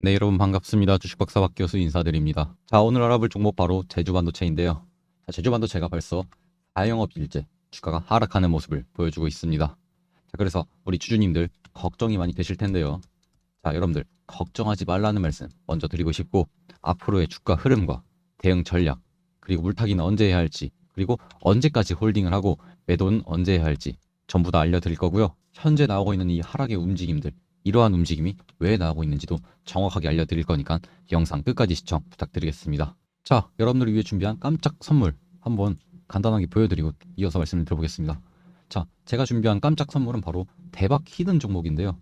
네 여러분 반갑습니다. 주식박사 박 교수 인사드립니다. 자 오늘 알아볼 종목 바로 제주반도체인데요. 자, 제주반도체가 벌써 4영업일째 주가가 하락하는 모습을 보여주고 있습니다. 자 그래서 우리 주주님들 걱정이 많이 되실 텐데요. 자 여러분들 걱정하지 말라는 말씀 먼저 드리고 싶고 앞으로의 주가 흐름과 대응 전략 그리고 물타기는 언제 해야 할지 그리고 언제까지 홀딩을 하고 매도는 언제 해야 할지 전부 다 알려드릴 거고요. 현재 나오고 있는 이 하락의 움직임들 이러한 움직임이 왜 나오고 있는지도 정확하게 알려드릴 거니까 영상 끝까지 시청 부탁드리겠습니다. 자, 여러분들을 위해 준비한 깜짝 선물 한번 간단하게 보여드리고 이어서 말씀을 드려보겠습니다. 자, 제가 준비한 깜짝 선물은 바로 대박 히든 종목인데요.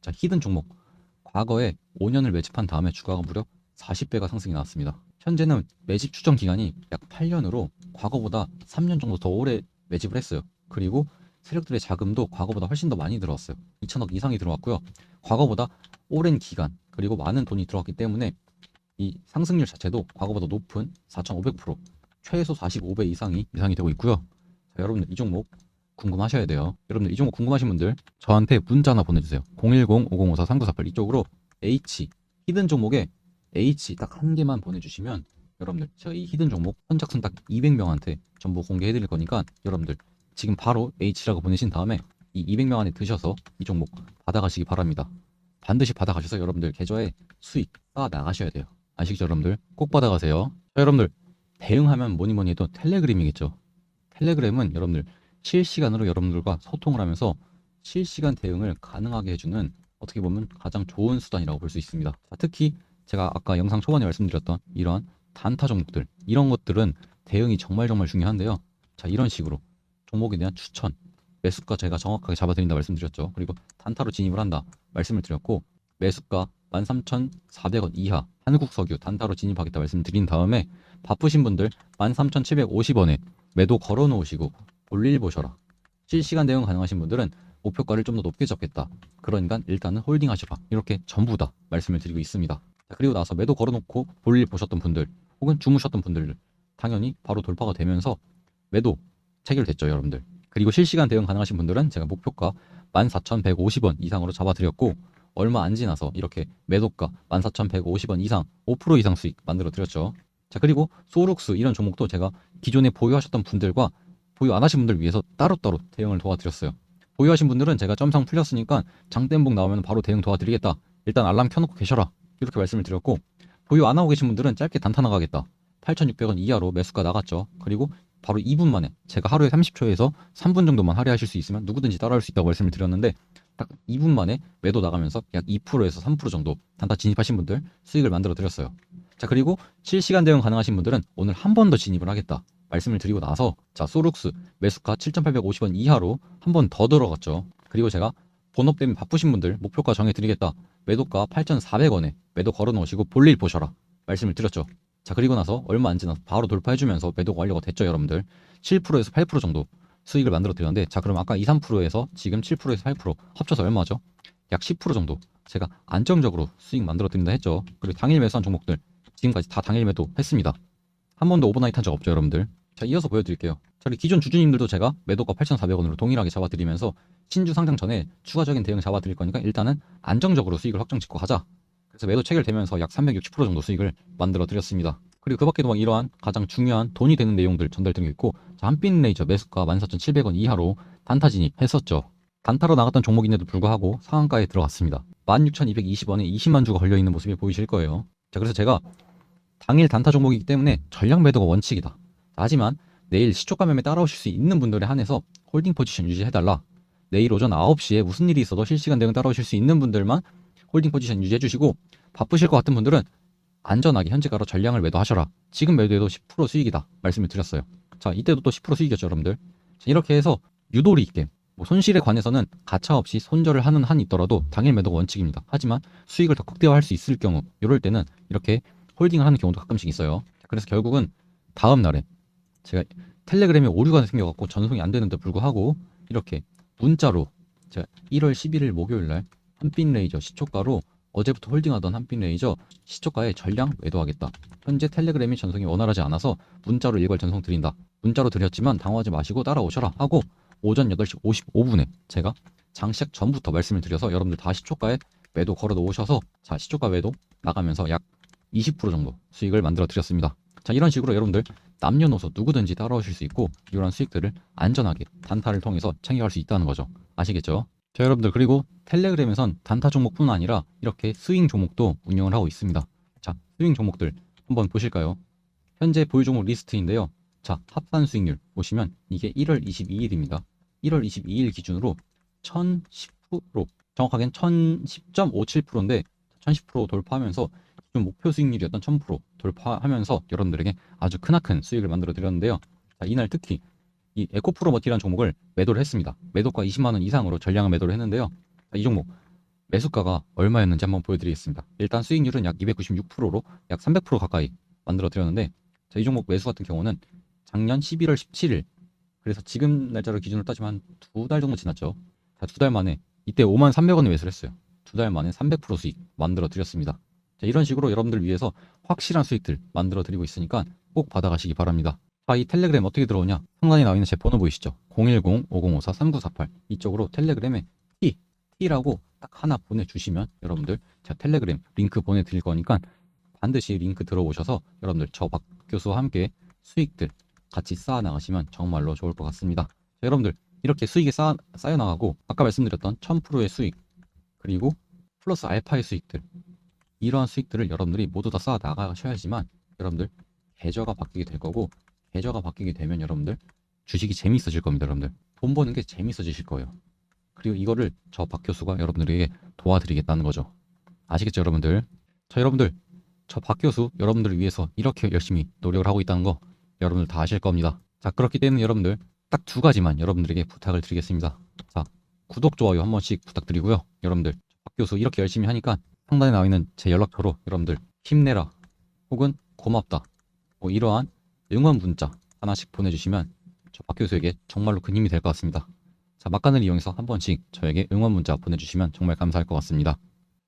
자, 히든 종목. 과거에 5년을 매집한 다음에 주가가 무려 40배가 상승이 나왔습니다. 현재는 매집 추정 기간이 약 8년으로 과거보다 3년 정도 더 오래 매집을 했어요. 그리고 세력들의 자금도 과거보다 훨씬 더 많이 들어왔어요. 2천억 이상이 들어왔고요. 과거보다 오랜 기간 그리고 많은 돈이 들어왔기 때문에 이 상승률 자체도 과거보다 높은 4,500% 최소 45배 이상이 이상이 되고 있고요. 자, 여러분들 이 종목 궁금하셔야 돼요. 여러분들 이 종목 궁금하신 분들 저한테 문자 하나 보내주세요. 010-5054-3948 이쪽으로 H 히든 종목에 H 딱 한 개만 보내주시면 여러분들 이 히든 종목 선착순 딱 200명한테 전부 공개해드릴 거니까 여러분들 지금 바로 H라고 보내신 다음에 이 200명 안에 드셔서 이 종목 받아가시기 바랍니다. 반드시 받아가셔서 여러분들 계좌에 수익 쌓아 나가셔야 돼요. 아시겠죠, 여러분들? 꼭 받아가세요. 자, 여러분들 대응하면 뭐니 뭐니 해도 텔레그램이겠죠. 텔레그램은 여러분들 실시간으로 여러분들과 소통을 하면서 실시간 대응을 가능하게 해주는 어떻게 보면 가장 좋은 수단이라고 볼 수 있습니다. 자, 특히 제가 아까 영상 초반에 말씀드렸던 이러한 단타 종목들 이런 것들은 대응이 정말 정말 중요한데요. 자, 이런 식으로 종목에 대한 추천, 매수가 제가 정확하게 잡아드린다 말씀드렸죠. 그리고 단타로 진입을 한다 말씀을 드렸고 매수가 13,400원 이하 한국석유 단타로 진입하겠다 말씀드린 다음에 바쁘신 분들 13,750원에 매도 걸어 놓으시고 볼일 보셔라. 실시간 대응 가능하신 분들은 목표가를 좀 더 높게 잡겠다. 그러니까 일단은 홀딩 하시라. 이렇게 전부 다 말씀을 드리고 있습니다. 자, 그리고 나서 매도 걸어 놓고 볼일 보셨던 분들 혹은 주무셨던 분들 당연히 바로 돌파가 되면서 매도 체결됐죠, 여러분들. 그리고 실시간 대응 가능하신 분들은 제가 목표가 14,150원 이상으로 잡아드렸고 얼마 안 지나서 이렇게 매도가 14,150원 이상 5% 이상 수익 만들어 드렸죠. 자 그리고 소룩스 이런 종목도 제가 기존에 보유하셨던 분들과 보유 안 하신 분들 위해서 따로따로 대응을 도와드렸어요. 보유하신 분들은 제가 점상 풀렸으니까 장대음봉 나오면 바로 대응 도와드리겠다. 일단 알람 켜놓고 계셔라. 이렇게 말씀을 드렸고 보유 안 하고 계신 분들은 짧게 단타 나가겠다. 8,600원 이하로 매수가 나갔죠. 그리고 바로 2분 만에 제가 하루에 30초에서 3분 정도만 할애하실 수 있으면 누구든지 따라할 수 있다고 말씀을 드렸는데 딱 2분 만에 매도 나가면서 약 2%에서 3% 정도 단타 진입하신 분들 수익을 만들어 드렸어요. 자 그리고 실시간 대응 가능하신 분들은 오늘 한 번 더 진입을 하겠다 말씀을 드리고 나서 자 소룩스 매수가 7,850원 이하로 한 번 더 들어갔죠. 그리고 제가 본업 때문에 바쁘신 분들 목표가 정해드리겠다 매도가 8,400원에 매도 걸어 놓으시고 볼일 보셔라 말씀을 드렸죠. 자 그리고 나서 얼마 안 지나서 바로 돌파해주면서 매도가 완료가 됐죠 여러분들. 7%에서 8% 정도 수익을 만들어 드렸는데 자 그럼 아까 2, 3%에서 지금 7%에서 8% 합쳐서 얼마죠? 약 10% 정도 제가 안정적으로 수익 만들어 드린다 했죠. 그리고 당일 매수한 종목들 지금까지 다 당일 매도 했습니다. 한 번도 오버나이트 한 적 없죠 여러분들. 자 이어서 보여드릴게요. 자 기존 주주님들도 제가 매도가 8,400원으로 동일하게 잡아드리면서 신주 상장 전에 추가적인 대응 잡아드릴 거니까 일단은 안정적으로 수익을 확정 짓고 가자 그래서 매도 체결되면서 약 360% 정도 수익을 만들어 드렸습니다. 그리고 그 밖에도 막 이러한 가장 중요한 돈이 되는 내용들 전달드리고 있고 자, 한빛 레이저 매수가 14,700원 이하로 단타 진입했었죠. 단타로 나갔던 종목인데도 불구하고 상한가에 들어갔습니다. 16,220원에 20만 주가 걸려있는 모습이 보이실 거예요. 자 그래서 제가 당일 단타 종목이기 때문에 전량 매도가 원칙이다. 자, 하지만 내일 시초가 매매 따라오실 수 있는 분들에 한해서 홀딩 포지션 유지해달라. 내일 오전 9시에 무슨 일이 있어도 실시간 대응 따라오실 수 있는 분들만 홀딩 포지션 유지해 주시고 바쁘실 것 같은 분들은 안전하게 현재가로 전량을 매도하셔라. 지금 매도해도 10% 수익이다. 말씀을 드렸어요. 자, 이때도 또 10% 수익이었죠, 여러분들. 자, 이렇게 해서 유도리 있게 뭐 손실에 관해서는 가차 없이 손절을 하는 한이 있더라도 당일 매도가 원칙입니다. 하지만 수익을 더 극대화할 수 있을 경우 이럴 때는 이렇게 홀딩을 하는 경우도 가끔씩 있어요. 그래서 결국은 다음 날에 제가 텔레그램에 오류가 생겨갖고 전송이 안 되는데 불구하고 이렇게 문자로 제가 1월 11일 목요일 날 한빛 레이저 시초가로 어제부터 홀딩하던 한빛 레이저 시초가에 전량 매도하겠다. 현재 텔레그램이 전송이 원활하지 않아서 문자로 일괄 전송 드린다. 문자로 드렸지만 당황하지 마시고 따라오셔라 하고 오전 8시 55분에 제가 장 시작 전부터 말씀을 드려서 여러분들 다 시초가에 매도 걸어 놓으셔서 자 시초가 매도 나가면서 약 20% 정도 수익을 만들어 드렸습니다. 자 이런 식으로 여러분들 남녀노소 누구든지 따라오실 수 있고 이런 수익들을 안전하게 단타를 통해서 챙겨갈 수 있다는 거죠. 아시겠죠? 자 여러분들 그리고 텔레그램에선 단타 종목뿐 아니라 이렇게 스윙 종목도 운영을 하고 있습니다. 자 스윙 종목들 한번 보실까요? 현재 보유 종목 리스트인데요. 자 합산 수익률 보시면 이게 1월 22일입니다. 1월 22일 기준으로 1010% 정확하게는 1010.57%인데 1010% 돌파하면서 기존 목표 수익률이었던 1000% 돌파하면서 여러분들에게 아주 크나큰 수익을 만들어 드렸는데요. 자, 이날 특히 이 에코프로머티라는 종목을 매도를 했습니다. 매도가 20만 원 이상으로 전량을 매도를 했는데요. 자, 이 종목 매수가가 얼마였는지 한번 보여드리겠습니다. 일단 수익률은 약 296%로 약 300% 가까이 만들어 드렸는데 자, 이 종목 매수 같은 경우는 작년 11월 17일 그래서 지금 날짜를 기준으로 따지면 두 달 정도 지났죠. 자, 두달 만에 이때 5만 300원에 매수를 했어요. 두 달 만에 300% 수익 만들어 드렸습니다. 자, 이런 식으로 여러분들 위해서 확실한 수익들 만들어 드리고 있으니까 꼭 받아가시기 바랍니다. 자, 이 텔레그램 어떻게 들어오냐? 상단에 나와 있는 제 번호 보이시죠? 010-5054-3948 이쪽으로 텔레그램에 T, T라고 딱 하나 보내주시면 여러분들 제가 텔레그램 링크 보내드릴 거니까 반드시 링크 들어오셔서 여러분들 저 박 교수와 함께 수익들 같이 쌓아 나가시면 정말로 좋을 것 같습니다. 자, 여러분들 이렇게 수익이 쌓아, 쌓여 나가고 아까 말씀드렸던 1000%의 수익 그리고 플러스 알파의 수익들 이러한 수익들을 여러분들이 모두 다 쌓아 나가셔야지만 여러분들 계좌가 바뀌게 될 거고 계좌가 바뀌게 되면 여러분들 주식이 재미있어질 겁니다 여러분들. 돈 버는 게 재미있어지실 거예요. 그리고 이거를 저 박 교수가 여러분들에게 도와드리겠다는 거죠. 아시겠죠 여러분들? 자 여러분들 저 박 교수 여러분들을 위해서 이렇게 열심히 노력을 하고 있다는 거 여러분들 다 아실 겁니다. 자 그렇기 때문에 여러분들 딱 두 가지만 여러분들에게 부탁을 드리겠습니다. 자 구독 좋아요 한 번씩 부탁드리고요. 여러분들 박 교수 이렇게 열심히 하니까 상단에 나와 있는 제 연락처로 여러분들 힘내라. 혹은 고맙다. 뭐 이러한 응원 문자 하나씩 보내주시면 저 박 교수에게 정말로 큰 힘이 될 것 같습니다. 자 막간을 이용해서 한 번씩 저에게 응원 문자 보내주시면 정말 감사할 것 같습니다.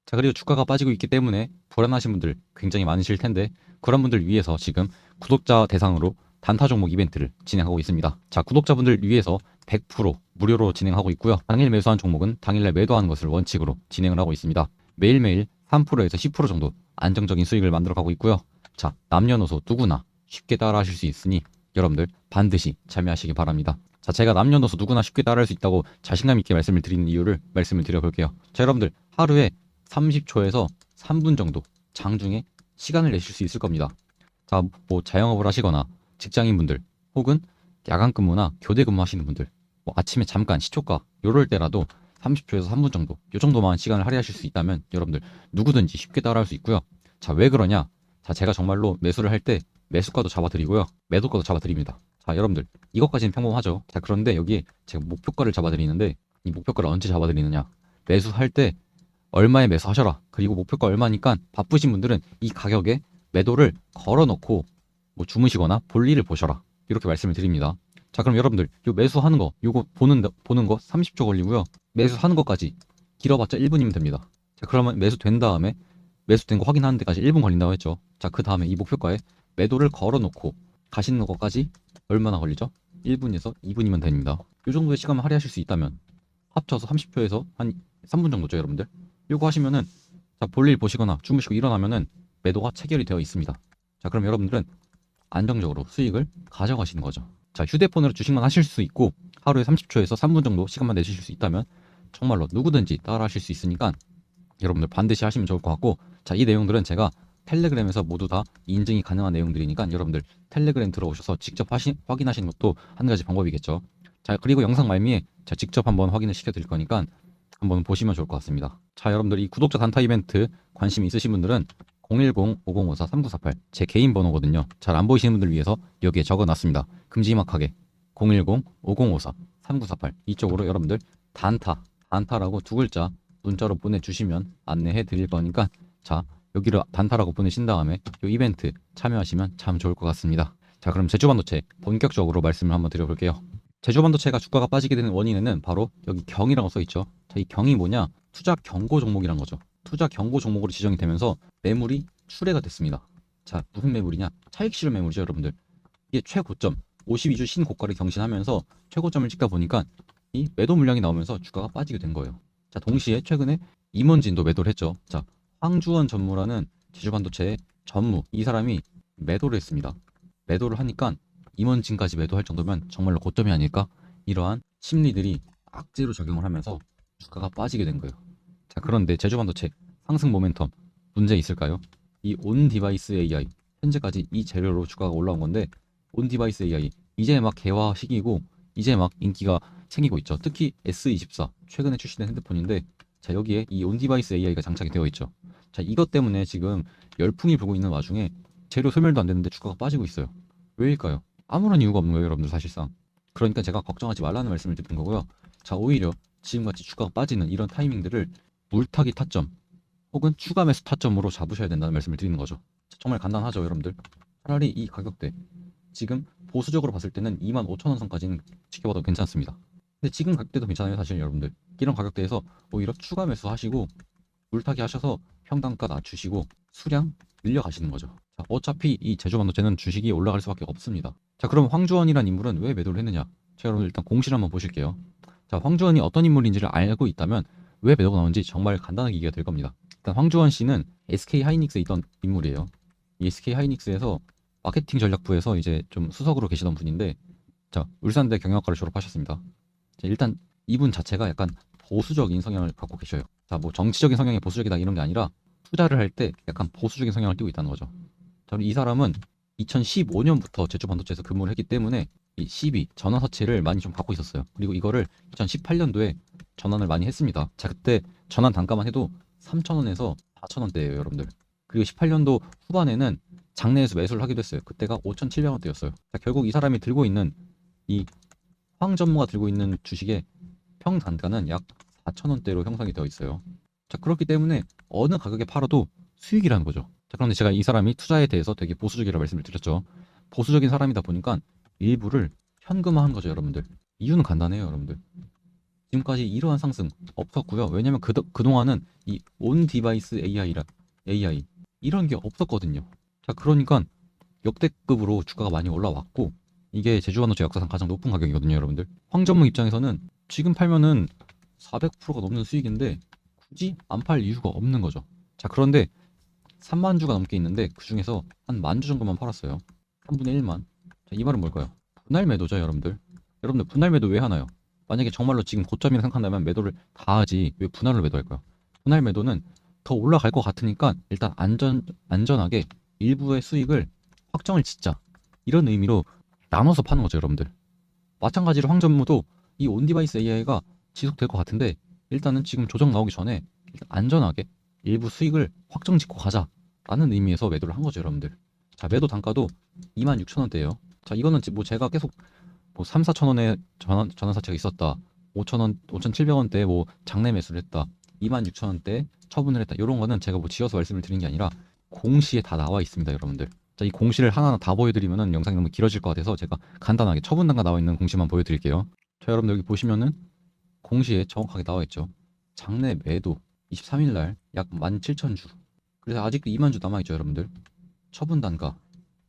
자 그리고 주가가 빠지고 있기 때문에 불안하신 분들 굉장히 많으실 텐데 그런 분들 위해서 지금 구독자 대상으로 단타 종목 이벤트를 진행하고 있습니다. 자 구독자분들 위해서 100% 무료로 진행하고 있고요. 당일 매수한 종목은 당일날 매도하는 것을 원칙으로 진행을 하고 있습니다. 매일매일 3%에서 10% 정도 안정적인 수익을 만들어 가고 있고요. 자 남녀노소 누구나 쉽게 따라하실 수 있으니 여러분들 반드시 참여하시기 바랍니다. 자, 제가 남녀노소 누구나 쉽게 따라할 수 있다고 자신감 있게 말씀을 드리는 이유를 말씀을 드려볼게요. 자, 여러분들 하루에 30초에서 3분 정도 장중에 시간을 내실 수 있을 겁니다. 자, 뭐 자영업을 하시거나 직장인분들 혹은 야간 근무나 교대 근무하시는 분들 뭐 아침에 잠깐 시초가 요럴 때라도 30초에서 3분 정도 요 정도만 시간을 할애하실 수 있다면 여러분들 누구든지 쉽게 따라할 수 있고요. 자, 왜 그러냐? 자, 제가 정말로 매수를 할 때 매수가도 잡아드리고요. 매도가도 잡아드립니다. 자, 여러분들 이것까지는 평범하죠. 자, 그런데 여기 제가 목표가를 잡아드리는데 이 목표가를 언제 잡아드리느냐? 매수할 때 얼마에 매수하셔라. 그리고 목표가 얼마니까 바쁘신 분들은 이 가격에 매도를 걸어놓고 뭐 주무시거나 볼일을 보셔라. 이렇게 말씀을 드립니다. 자, 그럼 여러분들 요 매수하는 거 요거 보는 보는 거 30초 걸리고요. 매수하는 것까지 길어봤자 1분이면 됩니다. 자, 그러면 매수된 다음에 매수된 거 확인하는 데까지 1분 걸린다고 했죠. 자, 그 다음에 이 목표가에 매도를 걸어놓고 가시는 것까지 얼마나 걸리죠? 1분에서 2분이면 됩니다. 이 정도의 시간을 할애하실 수 있다면 합쳐서 30초에서 한 3분 정도죠, 여러분들. 이거 하시면은 자, 볼일 보시거나 주무시고 일어나면은 매도가 체결이 되어 있습니다. 자, 그럼 여러분들은 안정적으로 수익을 가져가시는 거죠. 자, 휴대폰으로 주식만 하실 수 있고 하루에 30초에서 3분 정도 시간만 내주실 수 있다면 정말로 누구든지 따라 하실 수 있으니까 여러분들 반드시 하시면 좋을 것 같고 자, 이 내용들은 제가 텔레그램에서 모두 다 인증이 가능한 내용들이니까 여러분들 텔레그램 들어오셔서 직접 하시, 확인하시는 것도 한 가지 방법이겠죠. 자, 그리고 영상 말미에 제가 직접 한번 확인을 시켜 드릴 거니까 한번 보시면 좋을 것 같습니다. 자, 여러분들 이 구독자 단타 이벤트 관심 있으신 분들은 010-5054-3948 제 개인 번호거든요. 잘 안 보이시는 분들 위해서 여기에 적어 놨습니다. 금지막하게 010-5054-3948 이쪽으로 여러분들 단타, 단타라고 두 글자 문자로 보내주시면 안내해 드릴 거니까 자, 여기를 단타라고 보내신 다음에 이 이벤트 참여하시면 참 좋을 것 같습니다. 자, 그럼 제주반도체 본격적으로 말씀을 한번 드려볼게요. 제주반도체가 주가가 빠지게 되는 원인에는 바로 여기 경이라고 써 있죠. 자, 이 경이 뭐냐? 투자 경고 종목이란 거죠. 투자 경고 종목으로 지정이 되면서 매물이 출회가 됐습니다. 자, 무슨 매물이냐? 차익 실현 매물이죠, 여러분들. 이게 최고점 52주 신고가를 경신하면서 최고점을 찍다 보니까 이 매도 물량이 나오면서 주가가 빠지게 된 거예요. 자, 동시에 최근에 임원진도 매도를 했죠. 자, 황주원 전무라는 제주반도체의 전무 이 사람이 매도를 했습니다. 매도를 하니까 임원진까지 매도할 정도면 정말로 고점이 아닐까? 이러한 심리들이 악재로 작용을 하면서 주가가 빠지게 된 거예요. 자, 그런데 제주반도체 상승 모멘텀 문제 있을까요? 이 온 디바이스 AI 현재까지 이 재료로 주가가 올라온 건데 온 디바이스 AI 이제 막 개화 시기고 이제 막 인기가 생기고 있죠. 특히 S24 최근에 출시된 핸드폰인데 자 여기에 이 온 디바이스 AI가 장착이 되어 있죠. 자 이것 때문에 지금 열풍이 불고 있는 와중에 재료 소멸도 안 되는데 주가가 빠지고 있어요. 왜일까요? 아무런 이유가 없는 거예요, 여러분들 사실상. 그러니까 제가 걱정하지 말라는 말씀을 드린 거고요. 자 오히려 지금같이 주가가 빠지는 이런 타이밍들을 물타기 타점 혹은 추가 매수 타점으로 잡으셔야 된다는 말씀을 드리는 거죠. 자, 정말 간단하죠, 여러분들. 차라리 이 가격대 지금 보수적으로 봤을 때는 25,000원 선까지는 지켜봐도 괜찮습니다. 근데 지금 가격대도 괜찮아요, 사실 여러분들. 이런 가격대에서 오히려 추가 매수 하시고 물타기 하셔서 평단가 낮추시고 수량 늘려가시는 거죠. 자, 어차피 이 제주반도체는 주식이 올라갈 수밖에 없습니다. 자, 그럼 황주원이란 인물은 왜 매도를 했느냐? 자, 여러분 일단 공시를 한번 보실게요. 자, 황주원이 어떤 인물인지를 알고 있다면 왜 매도가 나오는지 정말 간단하게 이해가 될 겁니다. 일단 황주원 씨는 SK 하이닉스에 있던 인물이에요. 이 SK 하이닉스에서 마케팅 전략부에서 이제 좀 수석으로 계시던 분인데, 자, 울산대 경영학과를 졸업하셨습니다. 자, 일단 이분 자체가 약간 보수적인 성향을 갖고 계셔요. 자, 뭐 정치적인 성향이 보수적이다 이런 게 아니라 투자를 할 때 약간 보수적인 성향을 띠고 있다는 거죠. 자, 이 사람은 2015년부터 제주 반도체에서 근무를 했기 때문에 이 12 전환 서치를 많이 좀 갖고 있었어요. 그리고 이거를 2018년도에 전환을 많이 했습니다. 자, 그때 전환 단가만 해도 3,000원에서 4,000원대예요, 여러분들. 그리고 18년도 후반에는 장내에서 매수를 하기도 했어요. 그때가 5,700원대였어요. 자, 결국 이 사람이 들고 있는 이 황 전무가 들고 있는 주식의 평 단가는 약 4,000원대로 형성이 되어 있어요. 자, 그렇기 때문에 어느 가격에 팔아도 수익이라는 거죠. 자, 그런데 제가 이 사람이 투자에 대해서 되게 보수적이라고 말씀을 드렸죠. 보수적인 사람이다 보니까 일부를 현금화한 거죠, 여러분들. 이유는 간단해요, 여러분들. 지금까지 이러한 상승 없었고요. 왜냐면 그, 그동안은 이 온 디바이스 AI라 AI 이런 게 없었거든요. 자, 그러니까 역대급으로 주가가 많이 올라왔고 이게 제주반도체 역사상 가장 높은 가격이거든요, 여러분들. 황전무 입장에서는 지금 팔면은 400%가 넘는 수익인데 굳이 안 팔 이유가 없는 거죠. 자, 그런데 3만 주가 넘게 있는데 그 중에서 한 만 주 정도만 팔았어요. 3분의 1만. 자, 이 말은 뭘까요? 분할 매도죠, 여러분들. 여러분들 분할 매도 왜 하나요? 만약에 정말로 지금 고점이라 생각한다면 매도를 다 하지 왜 분할을 매도할까요? 분할 매도는 더 올라갈 것 같으니까 일단 안전 안전하게 일부의 수익을 확정을 짓자 이런 의미로 나눠서 파는 거죠, 여러분들. 마찬가지로 황전무도 이 온디바이스 AI가 지속될 것 같은데 일단은 지금 조정 나오기 전에 안전하게 일부 수익을 확정 짓고 가자라는 의미에서 매도를 한 거죠, 여러분들. 자, 매도 단가도 26,000원대예요. 자, 이거는 지- 뭐 제가 계속 뭐 3, 4,000원에 전환 전환 사채가 있었다. 5,000원, 5,700원대 뭐 장내 매수를 했다. 26,000원대 처분을 했다. 이런 거는 제가 뭐 지어서 말씀을 드린 게 아니라 공시에 다 나와 있습니다, 여러분들. 자, 이 공시를 하나하나 다 보여드리면은 영상이 너무 길어질 것 같아서 제가 간단하게 처분 단가 나와 있는 공시만 보여드릴게요. 자, 여러분들 여기 보시면은 공시에 정확하게 나와 있죠. 장내 매도 23일 날 약 17,000주. 그래서 아직도 2만 주 남아 있죠, 여러분들. 처분 단가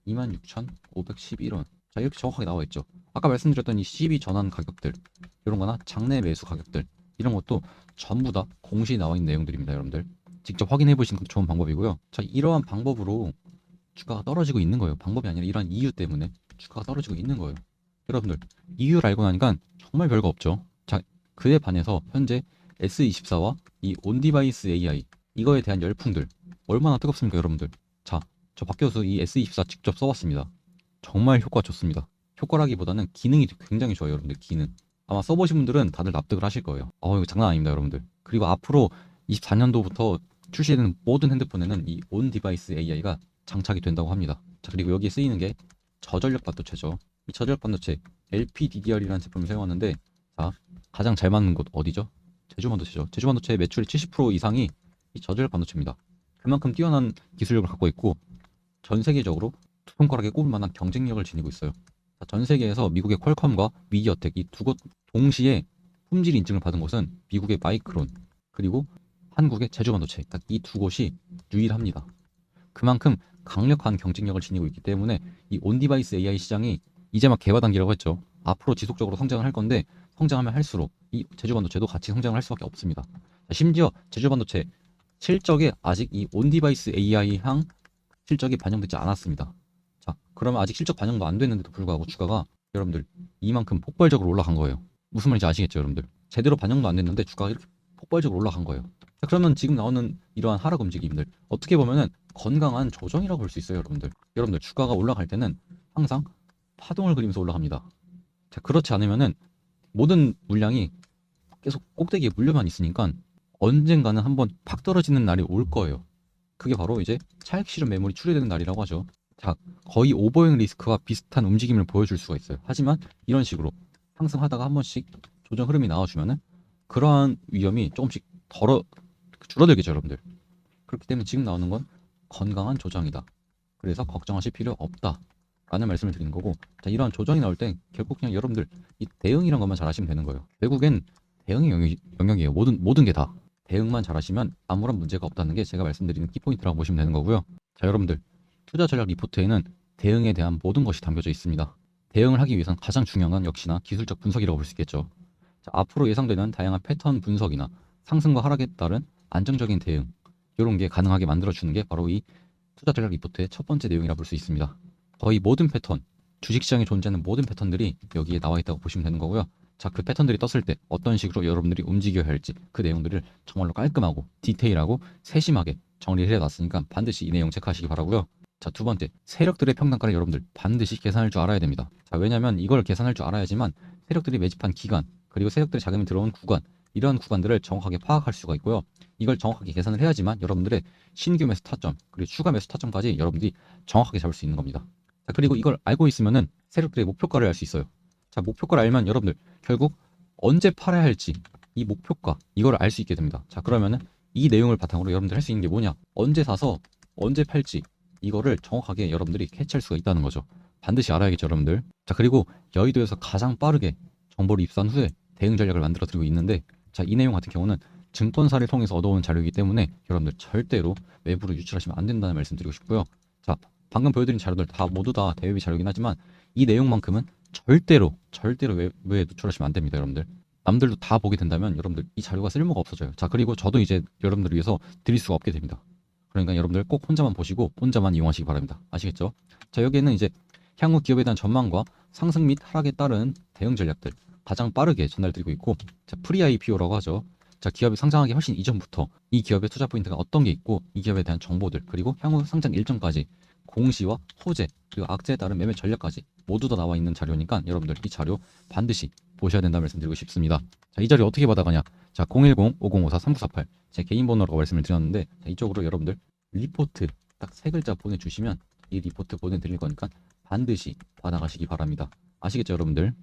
26,511원. 자, 이렇게 정확하게 나와 있죠. 아까 말씀드렸던 이 CB 전환 가격들 이런 거나 장내 매수 가격들 이런 것도 전부 다 공시에 나와 있는 내용들입니다, 여러분들. 직접 확인해 보시는 것도 좋은 방법이고요. 자, 이러한 방법으로 주가가 떨어지고 있는 거예요. 방법이 아니라 이러한 이유 때문에 주가가 떨어지고 있는 거예요. 여러분들, 이유를 알고 나니까 정말 별거 없죠. 자, 그에 반해서 현재 S24와 이 온디바이스 AI 이거에 대한 열풍들 얼마나 뜨겁습니까, 여러분들? 자, 저 박 교수 이 S24 직접 써봤습니다. 정말 효과 좋습니다. 효과라기보다는 기능이 굉장히 좋아요, 여러분들. 기능. 아마 써보신 분들은 다들 납득을 하실 거예요. 어, 이거 장난 아닙니다, 여러분들. 그리고 앞으로 24년도부터 출시되는 모든 핸드폰에는 이 온 디바이스 AI가 장착이 된다고 합니다. 자, 그리고 여기에 쓰이는 게 저전력 반도체죠. 이 저전력 반도체 LPDDR이라는 제품을 사용하는데 자, 가장 잘 맞는 곳 어디죠? 제주 반도체죠. 제주 반도체의 매출의 70% 이상이 이 저전력 반도체입니다. 그만큼 뛰어난 기술력을 갖고 있고 전 세계적으로 두 손가락에 꼽을 만한 경쟁력을 지니고 있어요. 자, 전 세계에서 미국의 퀄컴과 미디어텍 이 두 곳 동시에 품질 인증을 받은 곳은 미국의 마이크론 그리고 한국의 제주 반도체 딱 이 두 곳이 유일합니다. 그만큼 강력한 경쟁력을 지니고 있기 때문에 이 온디바이스 AI 시장이 이제 막 개화 단계라고 했죠. 앞으로 지속적으로 성장을 할 건데 성장하면 할수록 이 제주 반도체도 같이 성장을 할 수밖에 없습니다. 자, 심지어 제주 반도체 실적에 아직 이 온디바이스 AI 향 실적이 반영되지 않았습니다. 자, 그러면 아직 실적 반영도 안 됐는데도 불구하고 주가가 여러분들 이만큼 폭발적으로 올라간 거예요. 무슨 말인지 아시겠죠, 여러분들? 제대로 반영도 안 됐는데 주가가 이렇게 폭발적으로 올라간 거예요. 자, 그러면 지금 나오는 이러한 하락 움직임들 어떻게 보면은 건강한 조정이라고 볼 수 있어요, 여러분들. 여러분들 주가가 올라갈 때는 항상 파동을 그리면서 올라갑니다. 자, 그렇지 않으면은 모든 물량이 계속 꼭대기에 물려만 있으니까 언젠가는 한번 팍 떨어지는 날이 올 거예요. 그게 바로 이제 차익 실현 매물이 출회되는 날이라고 하죠. 자, 거의 오버행 리스크와 비슷한 움직임을 보여줄 수가 있어요. 하지만 이런 식으로 상승하다가 한 번씩 조정 흐름이 나와주면은 그러한 위험이 조금씩 덜어 줄어들겠죠, 여러분들. 그렇기 때문에 지금 나오는 건 건강한 조정이다. 그래서 걱정하실 필요 없다. 라는 말씀을 드리는 거고, 자, 이러한 조정이 나올 땐 결국 그냥 여러분들 이 대응이란 것만 잘하시면 되는 거예요. 결국엔 대응의 영역, 영역이에요. 모든, 모든 게 다. 대응만 잘하시면 아무런 문제가 없다는 게 제가 말씀드리는 키포인트라고 보시면 되는 거고요. 자, 여러분들. 투자 전략 리포트에는 대응에 대한 모든 것이 담겨져 있습니다. 대응을 하기 위해선 가장 중요한 건 역시나 기술적 분석이라고 볼 수 있겠죠. 자, 앞으로 예상되는 다양한 패턴 분석이나 상승과 하락에 따른 안정적인 대응 이런 게 가능하게 만들어주는 게 바로 이 투자 전략 리포트의 첫 번째 내용이라 볼 수 있습니다. 거의 모든 패턴, 주식시장에 존재하는 모든 패턴들이 여기에 나와 있다고 보시면 되는 거고요. 자, 그 패턴들이 떴을 때 어떤 식으로 여러분들이 움직여야 할지 그 내용들을 정말로 깔끔하고 디테일하고 세심하게 정리를 해놨으니까 반드시 이 내용 체크하시기 바라고요. 자, 두 번째, 세력들의 평단가를 여러분들 반드시 계산할 줄 알아야 됩니다. 자, 왜냐면 이걸 계산할 줄 알아야지만 세력들이 매집한 기간, 그리고 세력들의 자금이 들어온 구간, 이러한 구간들을 정확하게 파악할 수가 있고요. 이걸 정확하게 계산을 해야지만 여러분들의 신규 매수 타점, 그리고 추가 매수 타점까지 여러분들이 정확하게 잡을 수 있는 겁니다. 자, 그리고 이걸 알고 있으면은 세력들의 목표가를 알 수 있어요. 자, 목표가를 알면 여러분들 결국 언제 팔아야 할지 이 목표가 이걸 알 수 있게 됩니다. 자, 그러면은 이 내용을 바탕으로 여러분들 할 수 있는 게 뭐냐? 언제 사서 언제 팔지 이거를 정확하게 여러분들이 캐치할 수가 있다는 거죠. 반드시 알아야겠죠, 여러분들. 자, 그리고 여의도에서 가장 빠르게 정보를 입수한 후에 대응 전략을 만들어 드리고 있는데 자, 이 내용 같은 경우는 증권사를 통해서 얻어온 자료이기 때문에 여러분들 절대로 외부로 유출하시면 안 된다는 말씀 드리고 싶고요. 자, 방금 보여드린 자료들 다 모두 다 대외비 자료이긴 하지만 이 내용만큼은 절대로 절대로 외부에 노출하시면 안 됩니다, 여러분들. 남들도 다 보게 된다면 여러분들 이 자료가 쓸모가 없어져요. 자, 그리고 저도 이제 여러분들을 위해서 드릴 수가 없게 됩니다. 그러니까 여러분들 꼭 혼자만 보시고 혼자만 이용하시기 바랍니다. 아시겠죠? 자, 여기에는 이제 향후 기업에 대한 전망과 상승 및 하락에 따른 대응 전략들 가장 빠르게 전달드리고 있고 자, 프리 IPO라고 하죠. 자, 기업이 상장하기 훨씬 이전부터 이 기업의 투자 포인트가 어떤 게 있고 이 기업에 대한 정보들 그리고 향후 상장 일정까지 공시와 호재 그리고 악재에 따른 매매 전략까지 모두 다 나와 있는 자료니까 여러분들 이 자료 반드시 보셔야 된다 말씀드리고 싶습니다. 자, 이 자료 어떻게 받아가냐? 자, 010-5054-3948 제 개인 번호라고 말씀을 드렸는데 자, 이쪽으로 여러분들 리포트 딱 세 글자 보내주시면 이 리포트 보내드릴 거니까 반드시 받아가시기 바랍니다. 아시겠죠, 여러분들?